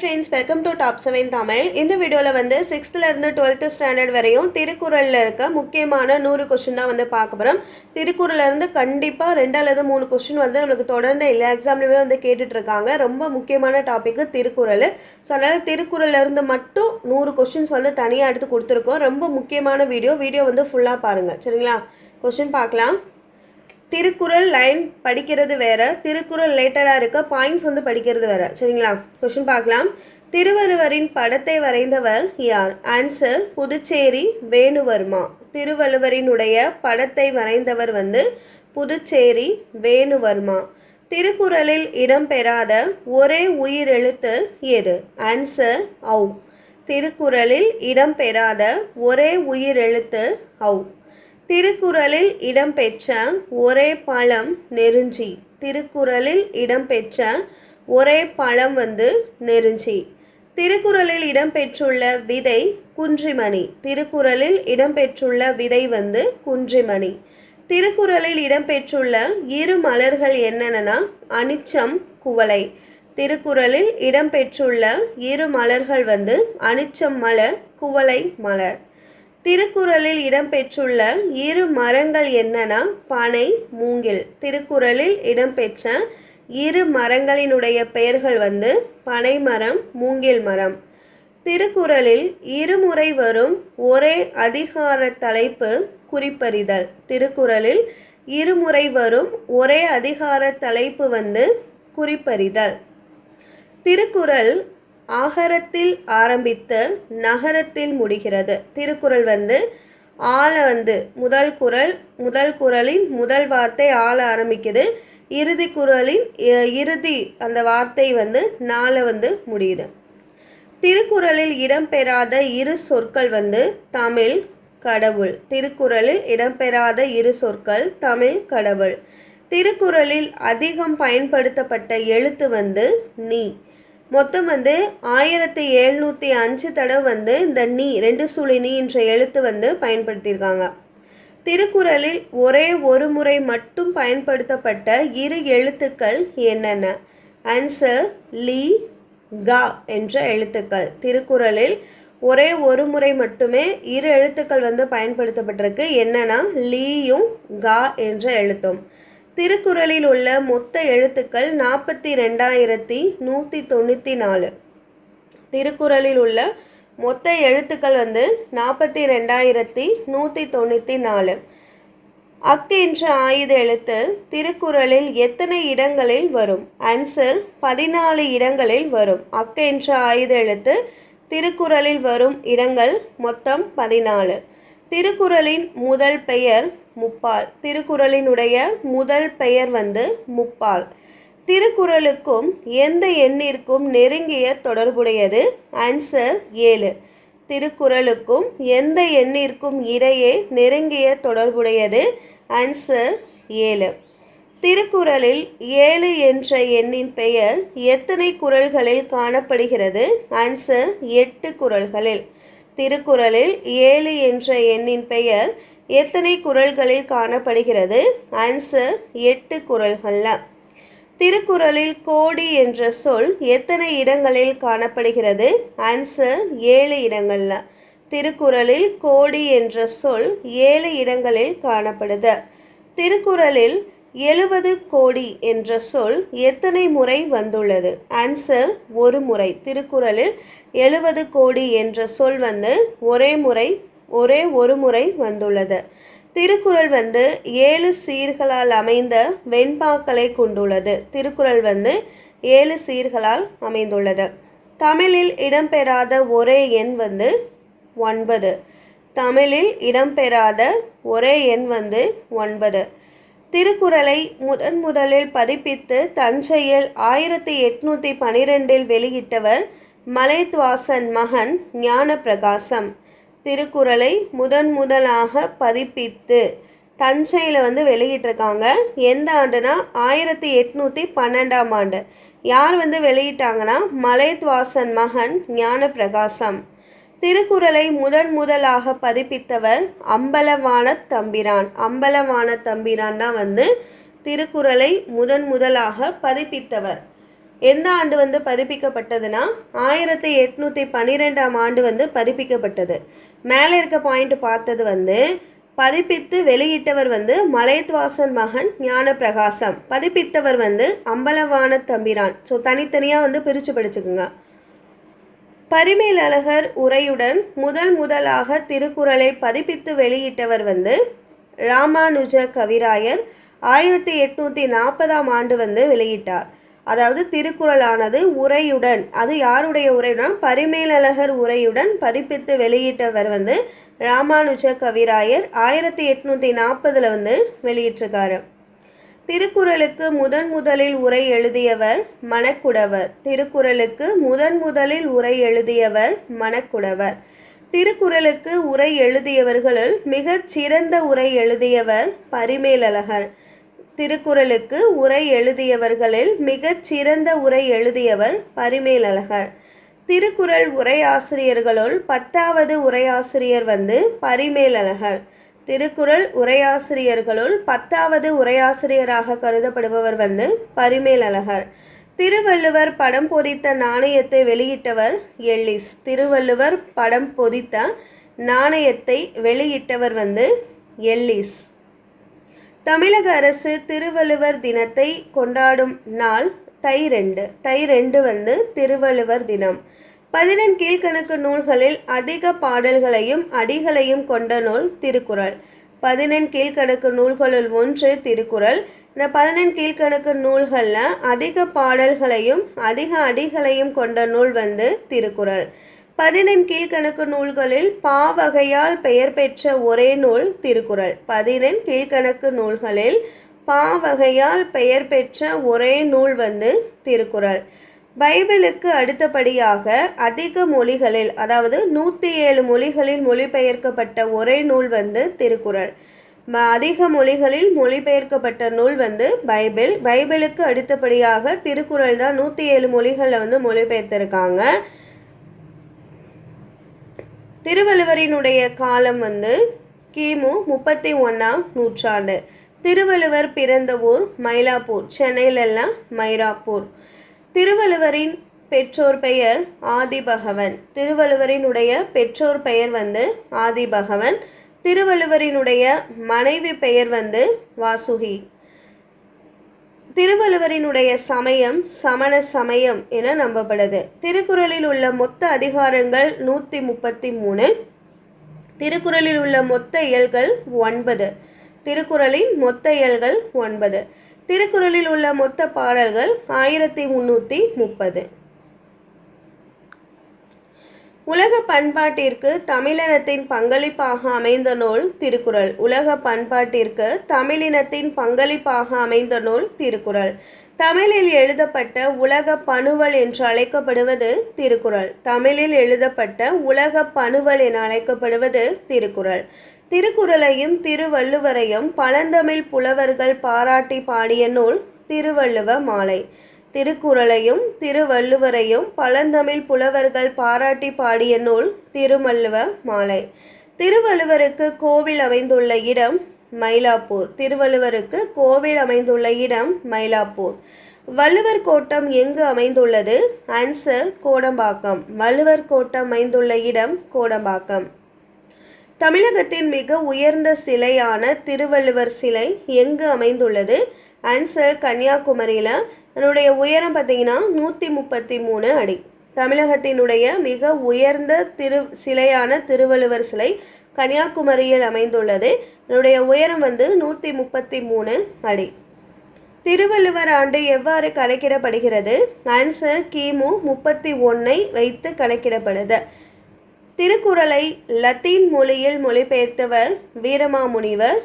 Friends welcome to top seven Tamil இந்த வீடியோவில் வந்து சிக்ஸ்த்துலேருந்து டுவெல்த்து ஸ்டாண்டர்ட் வரையும் திருக்குறளில் இருக்க முக்கியமான நூறு கொஷின் தான் வந்து பார்க்க போகிறோம் திருக்குறள்லேருந்து கண்டிப்பாக ரெண்டு அல்லது மூணு கொஷின் வந்து நம்மளுக்கு தொடர்ந்து எல்லா எக்ஸாம்லையுமே வந்து கேட்டுட்ருக்காங்க ரொம்ப முக்கியமான டாப்பிக்கு திருக்குறள். ஸோ அதனால் திருக்குறள்லேருந்து மட்டும் நூறு கொஷின்ஸ் வந்து தனியாக எடுத்து கொடுத்துருக்கோம். ரொம்ப முக்கியமான வீடியோ. வீடியோ வந்து ஃபுல்லாக பாருங்கள் சரிங்களா? கொஷின் பார்க்கலாம். திருக்குறள் லைன் படிக்கிறது வேற திருக்குறள் ரிலேட்டடாக இருக்க பாயிண்ட்ஸ் வந்து படிக்கிறது வேற. சரிங்களா? கொஷின் பார்க்கலாம். திருவள்ளுவரின் படத்தை வரைந்தவர் யார்? ஆன்சர் புதுச்சேரி வேணுவர்மா. திருவள்ளுவரினுடைய படத்தை வரைந்தவர் வந்து புதுச்சேரி வேணுவர்மா. திருக்குறளில் இடம்பெறாத ஒரே உயிரெழுத்து எது? ஆன்சர் ஔ. திருக்குறளில் இடம்பெறாத ஒரே உயிரெழுத்து ஔ. திருக்குறளில் இடம்பெற்ற ஒரே பழம் நெருஞ்சி. திருக்குறளில் இடம்பெற்ற ஒரே பழம் வந்து நெருஞ்சி. திருக்குறளில் இடம்பெற்றுள்ள விதை குன்றிமணி. திருக்குறளில் இடம்பெற்றுள்ள விதை வந்து குன்றிமணி. திருக்குறளில் இடம்பெற்றுள்ள இரு மலர்கள் என்னென்னா அனிச்சம் குவளை. திருக்குறளில் இடம்பெற்றுள்ள இரு மலர்கள் வந்து அனிச்சம் மலர் குவளை மலர். திருக்குறளில் இடம்பெற்றுள்ள இரு மரங்கள் என்னன்னா பனை மூங்கில். திருக்குறளில் இடம்பெற்ற இரு மரங்களினுடைய பெயர்கள் வந்து பனை மரம் மூங்கில் மரம். திருக்குறளில் இருமுறை வரும் ஒரே அதிகார தலைப்பு குறிப்பறிதல். திருக்குறளில் இருமுறை வரும் ஒரே அதிகார தலைப்பு வந்து குறிப்பறிதல். திருக்குறள் ஆகரத்தில் ஆரம்பித்து நகரத்தில் முடிகிறது. திருக்குறள் வந்து ஆள வந்து முதல் குறள் முதல் குறளின் முதல் வார்த்தை ஆள ஆரம்பிக்குது. இறுதி குரலின் இ- இறுதி அந்த வார்த்தை வந்து நாளை வந்து முடியுது. திருக்குறளில் இடம்பெறாத இரு சொற்கள் வந்து தமிழ் கடவுள். திருக்குறளில் இடம்பெறாத இரு சொற்கள் தமிழ் கடவுள். திருக்குறளில் அதிகம் பயன்படுத்தப்பட்ட எழுத்து வந்து நீ. மொத்தம் வந்து ஆயிரத்தி எழுநூற்றி அஞ்சு தடவை வந்து இந்த நீ ரெண்டு சுழி நீ என்ற எழுத்து வந்து பயன்படுத்தியிருக்காங்க. திருக்குறளில் ஒரே ஒரு முறை மட்டும் பயன்படுத்தப்பட்ட இரு எழுத்துக்கள் என்னென்ன? ஆன்சர் லீ கா என்ற எழுத்துக்கள். திருக்குறளில் ஒரே ஒரு முறை மட்டுமே இரு எழுத்துக்கள் வந்து பயன்படுத்தப்பட்டிருக்கு. என்னென்னா லீயும் கா என்ற எழுத்தும். திருக்குறளில் உள்ள மொத்த எழுத்துக்கள் நாற்பத்தி ரெண்டாயிரத்தி நூற்றி தொண்ணூற்றி நாலு. திருக்குறளில் உள்ள மொத்த எழுத்துக்கள் வந்து நாற்பத்தி ரெண்டாயிரத்தி நூற்றி தொண்ணூற்றி நாலு. அக் என்ற ஆயுத எழுத்து திருக்குறளில் எத்தனை இடங்களில் வரும்? ஆன்சர் பதினாலு இடங்களில் வரும். அக் என்ற ஆயுத எழுத்து திருக்குறளில் வரும் இடங்கள் மொத்தம் பதினாலு. திருக்குறளின் முதல் பெயர் முப்பால். திருக்குறளினுடைய முதல் பெயர் வந்து முப்பால். திருக்குறளுக்கும் எந்த எண்ணிற்கும் நெருங்கிய தொடர்புடையது? ஆன்சர் ஏழு. திருக்குறளுக்கும் எந்த எண்ணிற்கும் இடையே நெருங்கிய தொடர்புடையது? ஆன்சர் ஏழு. திருக்குறளில் ஏழு என்ற எண்ணின் பெயர் எத்தனை குறள்களில் காணப்படுகிறது? ஆன்சர் எட்டு குறள்களில். திருக்குறளில் ஏழு என்ற எண்ணின் பெயர் எத்தனை குறள்களில் காணப்படுகிறது? ஆன்சர் எட்டு குறள்களில் திருக்குறளில் கோடி என்ற சொல் எத்தனை இடங்களில் காணப்படுகிறது? ஆன்சர் ஏழு இடங்களில். திருக்குறளில் கோடி என்ற சொல் ஏழு இடங்களில் காணப்படுது. திருக்குறளில் எழுபது கோடி என்ற சொல் எத்தனை முறை வந்துள்ளது? ஆன்சர் ஒரு முறை. திருக்குறளில் எழுபது கோடி என்ற சொல் வந்து ஒரே முறை ஒரே ஒரு முறை வந்துள்ளது. திருக்குறள் வந்து ஏழு சீர்களால் அமைந்த வெண்பாக்களை கொண்டுள்ளது. திருக்குறள் வந்து ஏழு சீர்களால் அமைந்துள்ளது. தமிழில் இடம்பெறாத ஒரே எண் வந்து ஒன்பது. தமிழில் இடம்பெறாத ஒரே எண் வந்து ஒன்பது. திருக்குறளை முதன் முதலில் பதிப்பித்து தஞ்சையில் ஆயிரத்தி எட்நூற்றி பனிரெண்டில் வெளியிட்டவர் மலைத்வாசன் மகன் ஞானப்பிரகாசம். திருக்குறளை முதன் முதலாக பதிப்பித்து தஞ்சையில் வந்து வெளியிட்டிருக்காங்க. எந்த ஆண்டுனா ஆயிரத்தி எட்நூற்றி பன்னெண்டாம் ஆண்டு. யார் வந்து வெளியிட்டாங்கன்னா? மலைத்வாசன் மகன் ஞானப்பிரகாசம். திருக்குறளை முதன் முதலாக பதிப்பித்தவர் அம்பலவான தம்பிரான். அம்பலவான தம்பிரான் தான் வந்து திருக்குறளை முதன் முதலாக பதிப்பித்தவர். எந்த ஆண்டு வந்து பதிப்பிக்கப்பட்டதுன்னா? ஆயிரத்தி எட்நூற்றி பன்னிரெண்டாம் ஆண்டு வந்து பதிப்பிக்கப்பட்டது. மேலே இருக்க பாயிண்ட் பார்த்தது வந்து பதிப்பித்து வெளியிட்டவர் வந்து மலையத்வாசன் மகன் ஞான பிரகாசம் பதிப்பித்தவர் வந்து அம்பலவான தம்பிரான். ஸோ தனித்தனியாக வந்து பிரித்து படிச்சுக்குங்க. பரிமேலழகர் உரையுடன் முதல் முதலாக திருக்குறளை பதிப்பித்து வெளியிட்டவர் வந்து ராமானுஜ கவிராயர். ஆயிரத்தி எட்நூற்றி நாற்பதாம் ஆண்டு வந்து வெளியிட்டார். அதாவது திருக்குறளானது உரையுடன் அது யாருடைய உரையுடன் பரிமேலழகர் உரையுடன் பதிப்பித்து வெளியிட்டவர் வந்து ராமானுஜ கவிராயர் ஆயிரத்தி எட்நூற்றி நாற்பதில் வந்து வெளியிட்டிருக்காரு. திருக்குறளுக்கு முதன் முதலில் உரை எழுதியவர் மணக்குடவர். திருக்குறளுக்கு முதன் முதலில் உரை எழுதியவர் மணக்குடவர். திருக்குறளுக்கு உரை எழுதியவர்களுள் மிகச் சிறந்த உரை எழுதியவர் பரிமேலழகர். திருக்குறளுக்கு உரை எழுதியவர்களில் மிகச் சிறந்த உரை எழுதியவர் பரிமேலழகர். திருக்குறள் உரையாசிரியர்களுள் பத்தாவது உரையாசிரியர் வந்து பரிமேலழகர். திருக்குறள் உரையாசிரியர்களுள் பத்தாவது உரையாசிரியராக கருதப்படுபவர் வந்து பரிமேலழகர். திருவள்ளுவர் படம் பொதித்த நாணயத்தை வெளியிட்டவர் எல்லிஸ் திருவள்ளுவர் படம் பொதித்த நாணயத்தை வெளியிட்டவர் வந்து எல்லிஸ் தமிழக அரசு திருவள்ளுவர் தினத்தை கொண்டாடும் நாள் தை ரெண்டு. தை ரெண்டு வந்து திருவள்ளுவர் தினம். பதினெண் கீழ்கணக்கு நூல்களில் அதிக பாடல்களையும் அடிகளையும் கொண்ட நூல் திருக்குறள். பதினெண் கீழ்கணக்கு நூல்களுள் ஒன்று திருக்குறள். இந்த பதினெண் கீழ்கணக்கு நூல்களில் அதிக பாடல்களையும் அதிக அடிகளையும் கொண்ட நூல் வந்து திருக்குறள். பதினெண் கீழ்கணக்கு நூல்களில் பாவகையால் பெயர் பெற்ற ஒரே நூல் திருக்குறள். பதினெண் கீழ்கணக்கு நூல்களில் பாவகையால் பெயர் பெற்ற ஒரே நூல் வந்து திருக்குறள். பைபிளுக்கு அடுத்தபடியாக அதிக மொழிகளில் அதாவது நூற்றி ஏழு மொழிகளில் மொழிபெயர்க்கப்பட்ட ஒரே நூல் வந்து திருக்குறள். ம- அதிக மொழிகளில் மொழிபெயர்க்கப்பட்ட நூல் வந்து பைபிள். பைபிளுக்கு அடுத்தபடியாக திருக்குறள் தான் நூற்றி ஏழு மொழிகளில் வந்து மொழிபெயர்த்திருக்காங்க. திருவள்ளுவரினுடைய காலம் வந்து கிமு முப்பத்தி ஒன்றாம் நூற்றாண்டு. திருவள்ளுவர் பிறந்த ஊர் மயிலாப்பூர் சென்னையிலெல்லாம் மயிலாப்பூர் திருவள்ளுவரின் பெற்றோர் பெயர் ஆதிபகவன். திருவள்ளுவரினுடைய பெற்றோர் பெயர் வந்து ஆதிபகவன். திருவள்ளுவரினுடைய மனைவி பெயர் வந்து வாசுகி. திருவள்ளுவரினுடைய சமயம் சமண சமயம் என நம்பப்படுது. திருக்குறளில் உள்ள மொத்த அதிகாரங்கள் நூற்றி முப்பத்தி மூணு. திருக்குறளில் உள்ள மொத்த இயல்கள் ஒன்பது. திருக்குறளின் மொத்த இயல்கள் ஒன்பது. திருக்குறளில் உள்ள மொத்த பாடல்கள் ஆயிரத்தி முந்நூற்றி முப்பது. உலக பண்பாட்டிற்கு தமிழினத்தின் பங்களிப்பாக அமைந்த நூல் திருக்குறள். உலக பண்பாட்டிற்கு தமிழினத்தின் பங்களிப்பாக அமைந்த நூல் திருக்குறள். தமிழில் எழுதப்பட்ட உலக பணுவல் என்று அழைக்கப்படுவது திருக்குறள். தமிழில் எழுதப்பட்ட உலக பணுவல் என அழைக்கப்படுவது திருக்குறள். திருக்குறளையும் திருவள்ளுவரையும் பழந்தமிழ் புலவர்கள் பாராட்டி பாடிய நூல் திருவள்ளுவ மாலை. திருக்குறளையும் திருவள்ளுவரையும் பழந்தமிழ் புலவர்கள் பாராட்டி பாடிய நூல் திருமல்லுவ மாலை. திருவள்ளுவருக்கு கோவில் அமைந்துள்ள இடம் மயிலாப்பூர். திருவள்ளுவருக்கு கோவில் அமைந்துள்ள இடம் மயிலாப்பூர். வள்ளுவர் கோட்டம் எங்கு அமைந்துள்ளது? ஆன்சர் கோடம்பாக்கம். வள்ளுவர் கோட்டம் அமைந்துள்ள இடம் கோடம்பாக்கம். தமிழகத்தின் மிக உயர்ந்த சிலையான திருவள்ளுவர் சிலை எங்கு அமைந்துள்ளது? ஆன்சர் கன்னியாகுமரியில் அதனுடைய உயரம் பார்த்தீங்கன்னா நூற்றி முப்பத்தி மூணு அடி. தமிழகத்தினுடைய மிக உயர்ந்த திரு சிலையான திருவள்ளுவர் சிலை கன்னியாகுமரியில் அமைந்துள்ளது. அதனுடைய உயரம் வந்து நூற்றி முப்பத்தி மூணு அடி. திருவள்ளுவர் ஆண்டு எவ்வாறு கணக்கிடப்படுகிறது? ஆன்சர் கிமு முப்பத்தி ஒன்னை வைத்து கணக்கிடப்படுது. திருக்குறளை லத்தீன் மொழியில் மொழிபெயர்த்தவர் வீரமாமுனிவர்.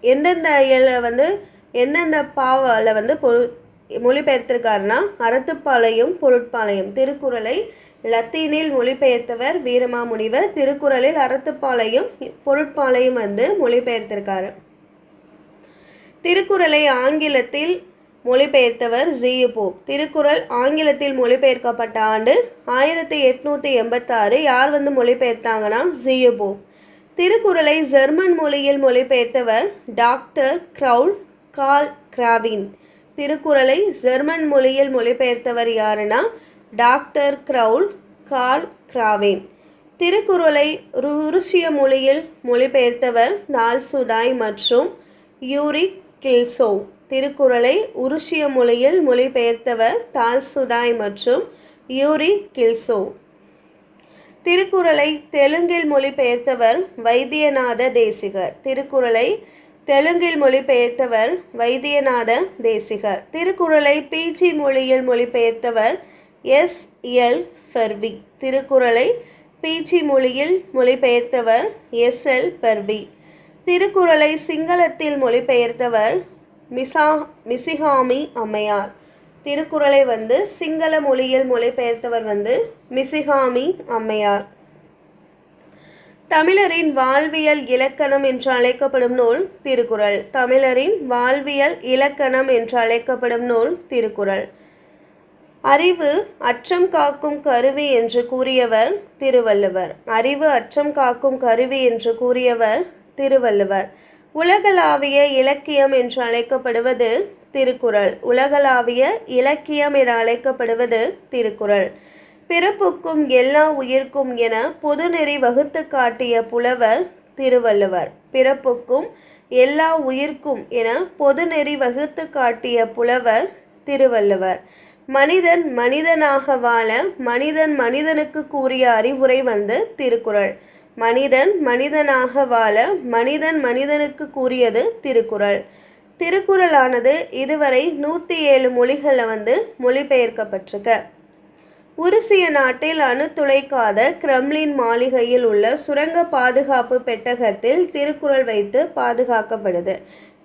எந்தெந்த இயல வந்து எந்தெந்த பாவால் வந்து பொரு மொழிபெயர்த்திருக்காருன்னா அறத்துப்பாளையம் பொருட்பாளையம் திருக்குறளை லத்தீனில் மொழிபெயர்த்தவர் வீரமாமுனிவர். திருக்குறளில் அறத்துப்பாளையம் பொருட்பாளையம் வந்து மொழிபெயர்த்திருக்காரு. திருக்குறளை ஆங்கிலத்தில் மொழிபெயர்த்தவர் ஜியு போப். திருக்குறள் ஆங்கிலத்தில் மொழிபெயர்க்கப்பட்ட ஆண்டு ஆயிரத்தி எட்நூற்றி எண்பத்தாறு. யார் வந்து மொழிபெயர்த்தாங்கன்னா ஜியு போப். திருக்குறளை ஜெர்மன் மொழியில் மொழிபெயர்த்தவர் டாக்டர் க்ரவுல் கால் கிராவின். திருக்குறளை ஜெர்மன் மொழியில் மொழிபெயர்த்தவர் யாருன்னா டாக்டர் க்ரவுல் கார்ல் கிராவின். திருக்குறளை ருசிய மொழியில் மொழிபெயர்த்தவர் நால்சுதாய் மற்றும் யூரி கில்சோவ். திருக்குறளை உருஷிய மொழியில் மொழிபெயர்த்தவர் தால்சுதாய் மற்றும் யூரி கில்சோவ். திருக்குறளை தெலுங்கில் மொழிபெயர்த்தவர் வைத்தியநாத தேசிகர். திருக்குறளை தெலுங்கில் மொழிபெயர்த்தவர் வைத்தியநாத தேசிகர். திருக்குறளை பிஜி மொழியில் மொழிபெயர்த்தவர் எஸ். எல். ஃபெர்வி திருக்குறளை பிஜி மொழியில் மொழிபெயர்த்தவர் எஸ். எல். பெர்வி. திருக்குறளை சிங்களத்தில் மொழிபெயர்த்தவர் மிசா மிசிகாமி அம்மையார். திருக்குறளை வந்து சிங்கள மொழியில் மொழிபெயர்த்தவர் வந்து மிசிகாமி அம்மையார். தமிழரின் வாழ்வியல் இலக்கணம் என்று அழைக்கப்படும் நூல் திருக்குறள். தமிழரின் வாழ்வியல் இலக்கணம் என்று அழைக்கப்படும் நூல் திருக்குறள். அறிவு அச்சம் காக்கும் கருவி என்று கூறியவர் திருவள்ளுவர். அறிவு அச்சம் காக்கும் கருவி என்று கூறியவர் திருவள்ளுவர். உலகளாவிய இலக்கியம் என்று அழைக்கப்படுவது திருக்குறள். உலகளாவிய இலக்கியம் என அழைக்கப்படுவது திருக்குறள். பிறப்புக்கும் எல்லா உயிர்க்கும் என பொதுநெறி வகுத்து காட்டிய புலவர் திருவள்ளுவர். பிறப்புக்கும் எல்லா உயிர்க்கும் என பொதுநெறி வகுத்து காட்டிய புலவர் திருவள்ளுவர். மனிதன் மனிதனாக வாழ மனிதன் மனிதனுக்கு கூறிய அறிவுரை வந்து திருக்குறள். மனிதன் மனிதனாக வாழ மனிதன் மனிதனுக்கு கூறியது திருக்குறள். திருக்குறளானது இதுவரை நூற்றி ஏழு மொழிகளில் வந்து மொழிபெயர்க்கப்பட்டிருக்கு. உருசிய நாட்டில் அணு துளைக்காத கிரெம்லின் மாளிகையில் உள்ள சுரங்க பாதுகாப்பு பெட்டகத்தில் திருக்குறள் வைத்து பாதுகாக்கப்படுது.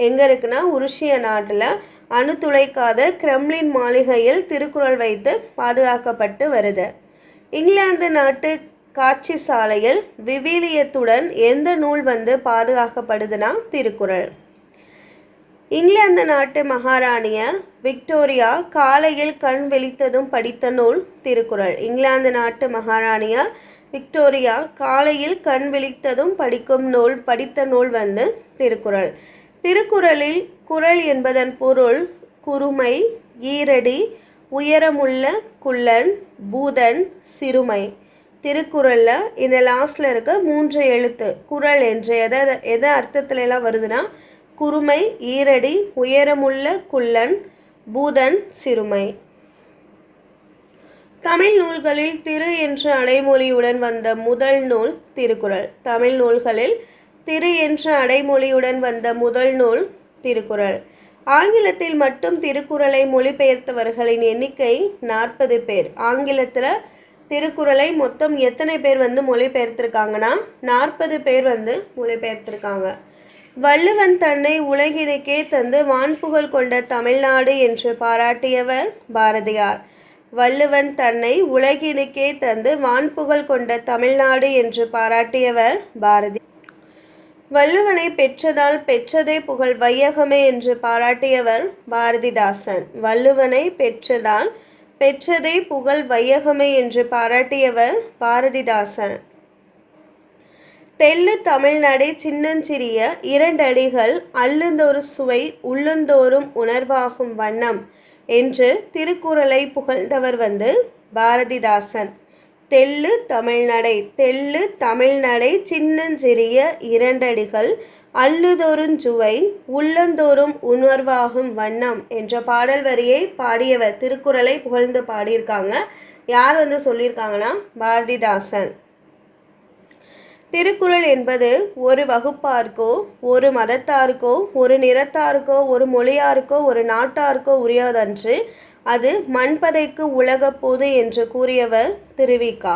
எங்கே இருக்குன்னா உருசிய நாட்டில் அணு துளைக்காத கிரெம்லின் மாளிகையில் திருக்குறள் வைத்து பாதுகாக்கப்பட்டு வருது. இங்கிலாந்து நாட்டு காட்சி சாலையில் விவிலியத்துடன் எந்த நூல் வந்து பாதுகாக்கப்படுதுன்னா திருக்குறள். இங்கிலாந்து நாட்டு மகாராணியர் விக்டோரியா காலையில் கண் விழித்ததும் படித்த நூல் திருக்குறள். இங்கிலாந்து நாட்டு மகாராணியார் விக்டோரியா காலையில் கண் விழித்ததும் படிக்கும் நூல் படித்த நூல் வந்து திருக்குறள். திருக்குறளில் குறள் என்பதன் பொருள் குறுமை ஈரடி உயரமுள்ள குள்ளன் பூதன் சிறுமை. திருக்குறளில் இந்த லாஸ்டில் இருக்க மூன்று எழுத்து குறள் என்று. எதை எதை அர்த்தத்துல எல்லாம் வருதுன்னா குறுமை ஈரடி உயரமுள்ள குள்ளன் பூதன் சிறுமை. தமிழ் நூல்களில் திரு என்ற அடைமொழியுடன் வந்த முதல் நூல் திருக்குறள். தமிழ் நூல்களில் திரு என்ற அடைமொழியுடன் வந்த முதல் நூல் திருக்குறள். ஆங்கிலத்தில் மட்டும் திருக்குறளை மொழிபெயர்த்தவர்களின் எண்ணிக்கை நாற்பது பேர். ஆங்கிலத்தில் திருக்குறளை மொத்தம் எத்தனை பேர் வந்து மொழிபெயர்த்திருக்காங்கன்னா நாற்பது பேர் வந்து மொழிபெயர்த்திருக்காங்க. வள்ளுவன் தன்னை உலகினுக்கே தந்து வான்புகழ் கொண்ட தமிழ்நாடு என்று பாராட்டியவர் பாரதியார். வள்ளுவன் தன்னை உலகினுக்கே தந்து வான்புகழ் கொண்ட தமிழ்நாடு என்று பாராட்டியவர் பாரதி வள்ளுவனை பெற்றதால் பெற்றதே புகழ் வையகமே என்று பாராட்டியவர் பாரதிதாசன். வள்ளுவனை பெற்றதால் பெற்றதே புகழ் வையகமே என்று பாராட்டியவர் பாரதிதாசன். தெள்ளு தமிழ்நடை சின்னஞ்சிறிய இரண்டடிகள் அள்ளுந்தொரு சுவை உள்ளுந்தோறும் உணர்வாகும் வண்ணம் என்று திருக்குறளை புகழ்ந்தவர் வந்து பாரதிதாசன். தெள்ளு தமிழ்நடை தெள்ளு தமிழ்நடை சின்னஞ்சிறிய இரண்டடிகள் அல்லுதோறுஞ்சுவை உள்ளந்தோறும் உணர்வாகும் வண்ணம் என்ற பாடல் வரியை பாடியவர் திருக்குறளை புகழ்ந்து பாடியிருக்காங்க. யார் வந்து சொல்லியிருக்காங்கன்னா பாரதிதாசன். திருக்குறள் என்பது ஒரு வகுப்பாருக்கோ ஒரு மதத்தாருக்கோ ஒரு நிறத்தாருக்கோ ஒரு மொழியாருக்கோ ஒரு நாட்டாருக்கோ உரியதன்று அது மண்பதைக்கு உலக பொது என்று கூறியவர் திருவிக்கா.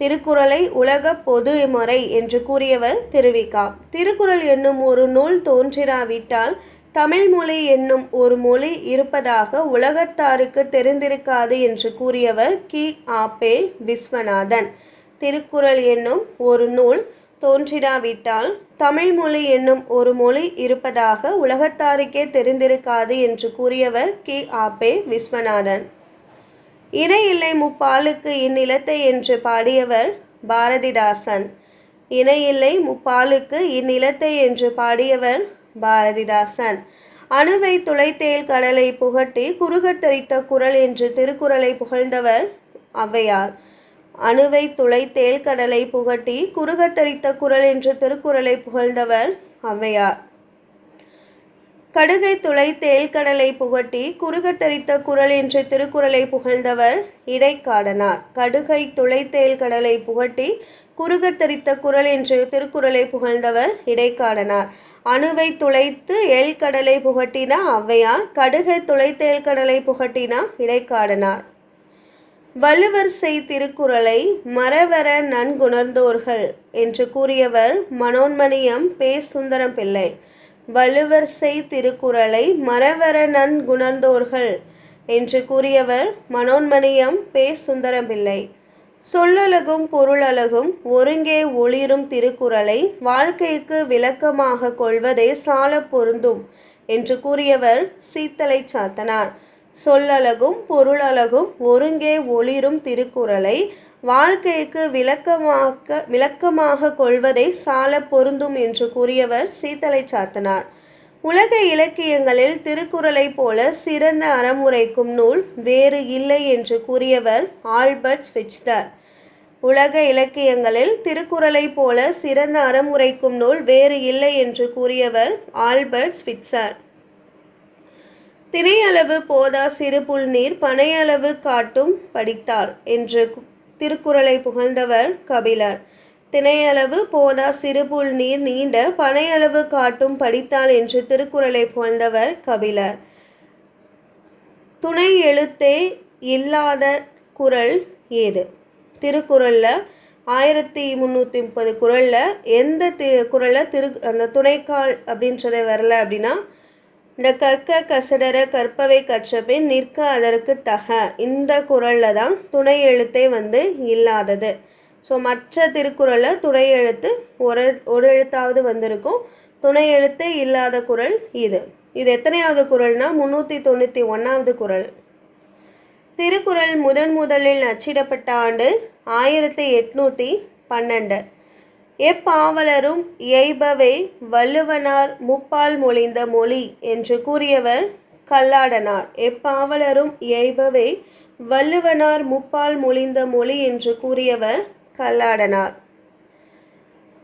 திருக்குறளை உலக பொது முறை என்று கூறியவர் திருவிக்கா. திருக்குறள் என்னும் ஒரு நூல் தோன்றிராவிட்டால் தமிழ் மொழி என்னும் ஒரு மொழி இருப்பதாக உலகத்தாருக்கு தெரிந்திருக்காது என்று கூறியவர் கி. ஆபே விஸ்வநாதன். திருக்குறள் என்னும் ஒரு நூல் தோன்றிடாவிட்டால் தமிழ் மொழி என்னும் ஒரு மொழி இருப்பதாக உலகத்தாருக்கே தெரிந்திருக்காது என்று கூறியவர் கி. ஆபே விஸ்வநாதன். இணை இல்லை முப்பாலுக்கு இந்நிலத்தை என்று பாடியவர் பாரதிதாசன். இணை இல்லை முப்பாலுக்கு இந்நிலத்தை என்று பாடியவர் பாரதிதாசன். அணுவை துளைத்தேல் கடலை புகட்டி குறுகத்தரித்த குரல் என்று திருக்குறளை புகழ்ந்தவர் ஔவையார். அணுவை துளைத்தேல் கடலை புகட்டி குறுகத்தரித்த குரல் என்று திருக்குறளை புகழ்ந்தவர் ஔவையார் கடுகை துளை தேல்கடலை புகட்டி குறுகத்தரித்த குரல் என்று திருக்குறளை புகழ்ந்தவர் இடைக்காடனார். கடுகை துளை தேல்கடலை புகட்டி குறுகத்தரித்த குரல் என்று திருக்குறளை புகழ்ந்தவர் இடைக்காடனார். அணுவை துளைத்து ஏழ்கடலை கடலை புகட்டினா ஔவையார் கடுகை துளைத்தேல் கடலை புகட்டினா இடைக்காடனார். வள்ளுவர் செய் திருக்குறளை மறவர நன்குணர்ந்தோர்கள் என்று கூறியவர் மனோன்மணியம் பே சுந்தரம் பிள்ளை. வள்ளுவர் செய் திருக்குறளை மறவர நன்குணர்ந்தோர்கள் என்று கூறியவர் மனோன்மணியம் பே சுந்தரம் பிள்ளை. சொல்லழகும் பொருளழகும் ஒருங்கே ஒளிரும் திருக்குறளை வாழ்க்கைக்கு விளக்கமாக கொள்வதே சால பொருந்தும் என்று கூறியவர் சீத்தலை சாத்தனார். சொல்லழகும் பொருளழகும் ஒருங்கே ஒளிரும் திருக்குறளை வாழ்க்கைக்கு விளக்கமாக விளக்கமாக கொள்வதை சால பொருந்தும் என்று கூறியவர் சீத்தலை சாத்தனார். உலக இலக்கியங்களில் திருக்குறளைப் போல சிறந்த அறமுறைக்கும் நூல் வேறு இல்லை என்று கூறியவர் ஆல்பர்ட் ஸ்விச்தர் உலக இலக்கியங்களில் திருக்குறளைப் போல சிறந்த அறமுறைக்கும் நூல் வேறு இல்லை என்று கூறியவர் ஆல்பர்ட் ஸ்விட்சர் திணையளவு போதா சிறுபுல் நீர் பனையளவு காட்டும் படித்தார் என்று திருக்குறளை புகழ்ந்தவர் கபிலர். திணையளவு போதா சிறுபுல் நீர் நீண்ட பனையளவு காட்டும் படித்தாள் என்று திருக்குறளை புகழ்ந்தவர் கபிலர். துணை எழுத்தே இல்லாத குரல் ஏது? திருக்குறளில் ஆயிரத்தி முந்நூற்றி முப்பது குரலில் எந்த தி குரலில் திரு அந்த துணைக்கால் அப்படின்றத வரல அப்படின்னா இந்த கற்க கசடர கற்பவை கற்றபின் நிற்க அதற்கு தக. இந்த குரலில் தான் துணை எழுத்தே வந்து இல்லாதது. ஸோ மற்ற திருக்குறளில் துணை எழுத்து ஒரு ஒரு எழுத்தாவது வந்திருக்கும். துணை எழுத்தே இல்லாத குரல் இது. இது எத்தனையாவது குரல்னா முந்நூற்றி தொண்ணூற்றி ஒன்றாவது குரல் திருக்குறள் முதன் முதலில் அச்சிடப்பட்ட ஆண்டு ஆயிரத்தி எட்நூற்றி பன்னெண்டு. எப்பாவலரும் இயைபவே வள்ளுவனார் முப்பால் மொழிந்த மொழி என்று கூறியவர் கல்லாடனார். எப்பாவலரும் இயைபவே வள்ளுவனார் முப்பால் மொழிந்த மொழி என்று கூறியவர் கல்லாடனார்.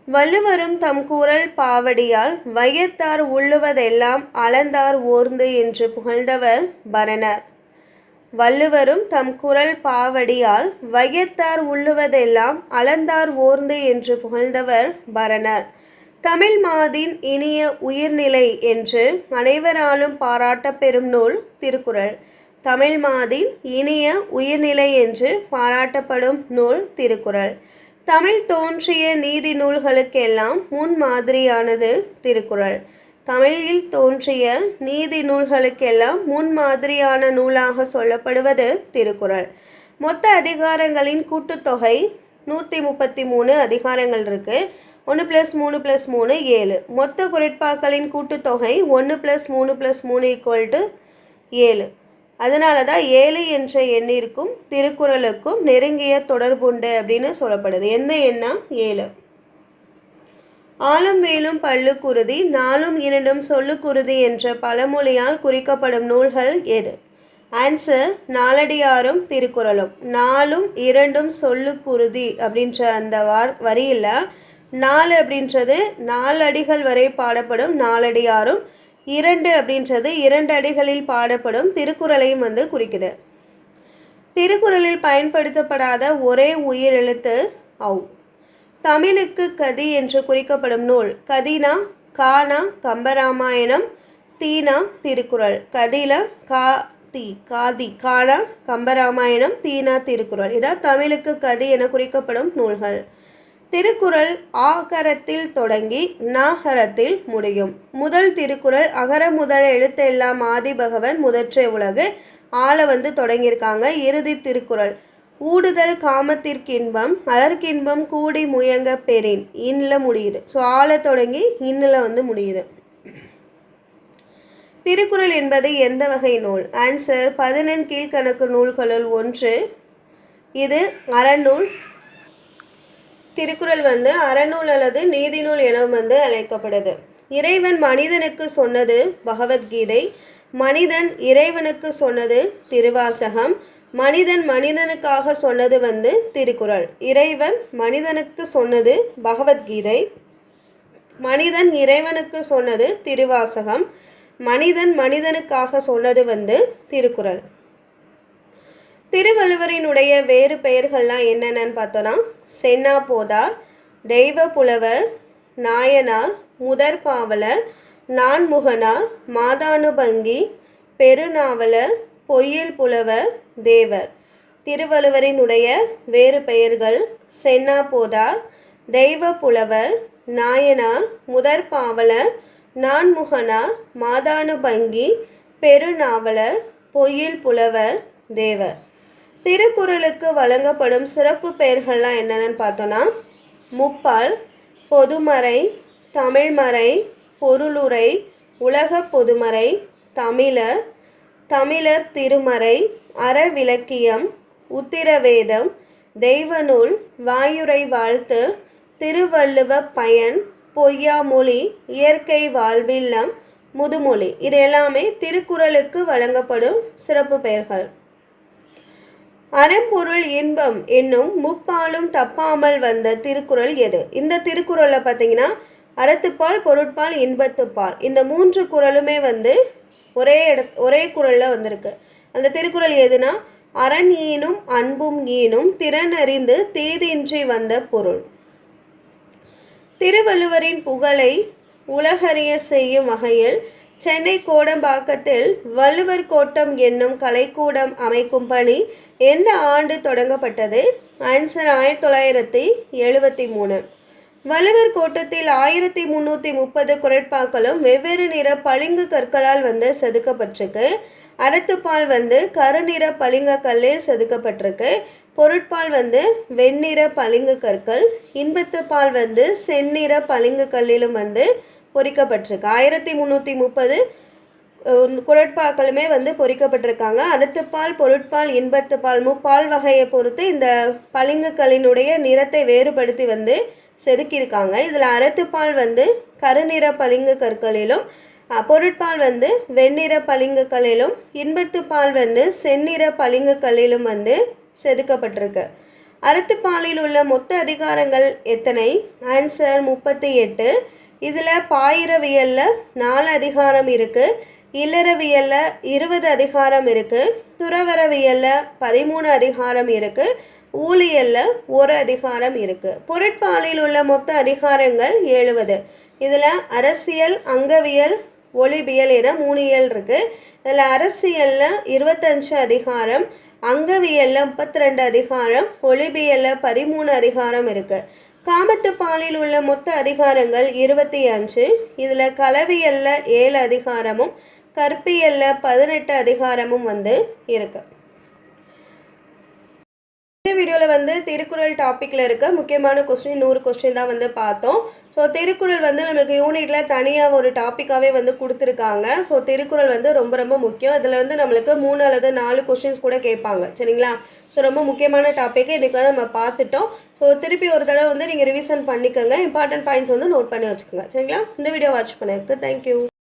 வள்ளுவரும் தம் குரல் பாவடியால் வையத்தார் உள்ளுவதெல்லாம் அளந்தார் ஓர்ந்து என்று புகழ்ந்தவர் பரணர். வள்ளுவரும் தம் குரல் பாவடியால் வையத்தார் உள்ளுவதெல்லாம் அளந்தார் ஓர்ந்து என்று புகழ்ந்தவர் பரணர். தமிழ் மாதின் இனிய உயிர்நிலை என்று அனைவராலும் பாராட்ட பெறும் நூல் திருக்குறள். தமிழ் மாதின் இனிய உயிர்நிலை என்று பாராட்டப்படும் நூல் திருக்குறள். தமிழ் தோன்றிய நீதி நூல்களுக்கெல்லாம் முன் மாதிரியானது திருக்குறள். தமிழில் தோன்றிய நீதி நூல்களுக்கெல்லாம் முன்மாதிரியான நூலாக சொல்லப்படுவது திருக்குறள். மொத்த அதிகாரங்களின் கூட்டுத்தொகை நூற்றி முப்பத்தி மூணு அதிகாரங்கள் இருக்குது ஒன்று ப்ளஸ் மூணு ப்ளஸ் மூணு ஏழு. மொத்த குரட்பாக்களின் கூட்டுத்தொகை ஒன்று ப்ளஸ் மூணு ப்ளஸ் மூணு ஈக்குவல் டு ஏழு. அதனால தான் ஏழு என்ற எண்ணிற்கும் திருக்குறளுக்கும் நெருங்கிய தொடர்புண்டு அப்படின்னு சொல்லப்படுது. எந்த எண்ணா? ஏழு. ஆளும் வேலும் பல்லுக்குருதி நாளும் இரண்டும் சொல்லுக்குருதி என்ற பழமொழியால் குறிக்கப்படும் நூல்கள் எது? ஆன்சர் நாலடியாரும் திருக்குறளும். நாலும் இரண்டும் சொல்லுக்குருதி அப்படின்ற அந்த வார் வரியில் நாலு அப்படின்றது நாலு அடிகள் வரை பாடப்படும் நாலடியாரும் இரண்டு அப்படின்றது இரண்டு அடிகளில் பாடப்படும் திருக்குறளையும் வந்து குறிக்குது. திருக்குறளில் பயன்படுத்தப்படாத ஒரே உயிர் எழுத்து தமிழுக்கு கதி என்று குறிக்கப்படும் நூல். கதினா கானா கம்பராமாயணம் தீனா திருக்குறள். கதில கா தி காதி கானா கம்பராமாயணம் தீனா திருக்குறள். இதான் தமிழுக்கு கதி என குறிக்கப்படும் நூல்கள். திருக்குறள் ஆகரத்தில் தொடங்கி நாகரத்தில் முடியும். முதல் திருக்குறள் அகர முதல் எழுத்தெல்லாம் ஆதிபகவன் முதற்றே உலகு ஆள வந்து தொடங்கியிருக்காங்க. இறுதி திருக்குறள். ஊடுதல் காமத்திற்கின்பம் அதற்கின்பம் கூடி முயங்க பெறின். இன்னில் முடியுது. ஸோ ஆள தொடங்கி இன்னில் வந்து முடியுது. திருக்குறள் என்பது எந்த வகை நூல்? ஆன்சர் பதினெண் கீழ்கணக்கு நூல்களுள் ஒன்று. இது அறநூல். திருக்குறள் வந்து அறநூல் அல்லது நீதிநூல் எனவும் வந்து அழைக்கப்படுது. இறைவன் மனிதனுக்கு சொன்னது பகவத்கீதை மனிதன் இறைவனுக்கு சொன்னது திருவாசகம். மனிதன் மனிதனுக்காக சொன்னது வந்து திருக்குறள். இறைவன் மனிதனுக்கு சொன்னது பகவத்கீதை. மனிதன் இறைவனுக்கு சொன்னது திருவாசகம். மனிதன் மனிதனுக்காக சொன்னது வந்து திருக்குறள். திருவள்ளுவரினுடைய வேறு பெயர்கள்லாம் என்னென்னு பார்த்தோன்னா சென்னா போதார் தெய்வ புலவர் நாயனார் முதற் பாவலர் நான்முகனார் மாதானுபங்கி பெருநாவலர் பொய்யில் புலவர் தேவர். திருவள்ளுவரினுடைய வேறு பெயர்கள் சென்னா போதார் தெய்வ புலவர் நாயனார் முதற் பாவலர் நான்முகனார் மாதானுபங்கி பெருநாவலர் பொய்யில் புலவர் தேவர். திருக்குறளுக்கு வழங்கப்படும் சிறப்பு பெயர்கள்லாம் என்னென்னு பார்த்தோன்னா முப்பால் பொதுமறை தமிழ்மறை பொருளுரை உலக பொதுமறை தமிழர் தமிழர் திருமறை அறவிலக்கியம் உத்திரவேதம் தெய்வநூல் வாயுரை வாழ்த்து திருவள்ளுவ பயன் பொய்யாமொழி இயற்கை வாழ்வில்லம் முதுமொழி. இது எல்லாமே திருக்குறளுக்கு வழங்கப்படும் சிறப்பு பெயர்கள். அறம்பொருள் இன்பம் என்னும் முப்பாலும் தப்பாமல் வந்த திருக்குறள் எது? இந்த திருக்குறளில் பார்த்தீங்கன்னா அறத்துப்பால் பொருட்பால் இன்பத்துப்பால். இந்த மூன்று குறளுமே வந்து ஒரே இட ஒரே குரலில் வந்திருக்கு. அந்த திருக்குறள் எதுனா? அரண் ஈனும் அன்பும் ஈனும் திறனறிந்து தேதின்றி வந்த பொருள். திருவள்ளுவரின் புகழை உலகறிய செய்யும் வகையில் சென்னை கோடம்பாக்கத்தில் வள்ளுவர் கோட்டம் என்னும் கலைக்கூடம் அமைக்கும் பணி எந்த ஆண்டு தொடங்கப்பட்டது? ஆன்சர் ஆயிரத்தி தொள்ளாயிரத்தி எழுபத்தி மூணு. வள்ளுவர் கோட்டத்தில் ஆயிரத்தி முந்நூற்றி முப்பது குரட்பாக்களும் வெவ்வேறு நிற பளிங்கு கற்களால் வந்து செதுக்கப்பட்டிருக்கு. அறத்துப்பால் வந்து கருநிற பளிங்க கல்லில் செதுக்கப்பட்டிருக்கு. பொருட்பால் வந்து வெண்ணிற பளிங்கு கற்கள் இன்பத்துப்பால் வந்து செந்நிற பளிங்கு கல்லிலும் வந்து பொறிக்கப்பட்டிருக்கு. ஆயிரத்தி முந்நூற்றி முப்பது குரட்பாக்களுமே வந்து பொறிக்கப்பட்டிருக்காங்க. அடுத்துப்பால் பொருட்பால் இன்பத்துப்பால் முப்பால் வகையை பொறுத்து இந்த பளிங்கு கல்லினுடைய நிறத்தை வேறுபடுத்தி வந்து செதுக்கியிருக்காங்க. இதில் அறத்துப்பால் வந்து கருநிற பளிங்கு கற்களிலும் பொருட்பால் வந்து வெண்ணிற பளிங்கு கல்லிலும் இன்பத்துப்பால் வந்து செந்நிற பளிங்கு கல்லிலும் வந்து செதுக்கப்பட்டிருக்கு. அறத்துப்பாலில் உள்ள மொத்த அதிகாரங்கள் எத்தனை? ஆன்சர் முப்பத்தி எட்டு. இதில் பாயிரவியலில் நாலு அதிகாரம் இருக்குது இல்லறவியலில் இருபது அதிகாரம் இருக்குது துறவரவியலில் பதிமூணு அதிகாரம் இருக்குது ஊழியலில் ஒரு அதிகாரம் இருக்குது பொருட்பாலில் உள்ள மொத்த அதிகாரங்கள் எழுபது இதில் அரசியல் அங்கவியல் ஒளிபியல் என மூணு இயல் இருக்குது இதில் அரசியலில் இருபத்தஞ்சு அதிகாரம் அங்கவியலில் முப்பத்தி ரெண்டு அதிகாரம் ஒளிபியலில் பதிமூணு அதிகாரம் இருக்குது காமத்து பாலில் உள்ள மொத்த அதிகாரங்கள் இருபத்தி அஞ்சு. இதில் கலவியலில் ஏழு அதிகாரமும் கற்பியலில் பதினெட்டு அதிகாரமும் வந்து இருக்குது இந்த வீடியோவில் வந்து திருக்குறள் டாப்பிக்கில் இருக்க முக்கியமான கொஸ்டின் நூறு கொஸ்டின் தான் வந்து பார்த்தோம். ஸோ திருக்குறள் வந்து நம்மளுக்கு யூனிட்டில் தனியாக ஒரு டாப்பிக்காகவே வந்து கொடுத்துருக்காங்க. ஸோ திருக்குறள் வந்து ரொம்ப ரொம்ப முக்கியம். இதில் வந்து நம்மளுக்கு மூணு அல்லது நாலு கொஸ்டின்ஸ் கூட கேட்பாங்க. சரிங்களா? ஸோ ரொம்ப முக்கியமான டாப்பிக்கை இன்றைக்கி வந்து நம்ம பார்த்துட்டோம். ஸோ திருப்பி ஒரு தடவை வந்து நீங்கள் ரிவிஷன் பண்ணிக்கோங்க. இம்பார்ட்டன்ட் பாயிண்ட்ஸ் வந்து நோட் பண்ணி வச்சுக்கோங்க. சரிங்களா? இந்த வீடியோ வாட்ச் பண்ணதுக்கு தேங்க்யூ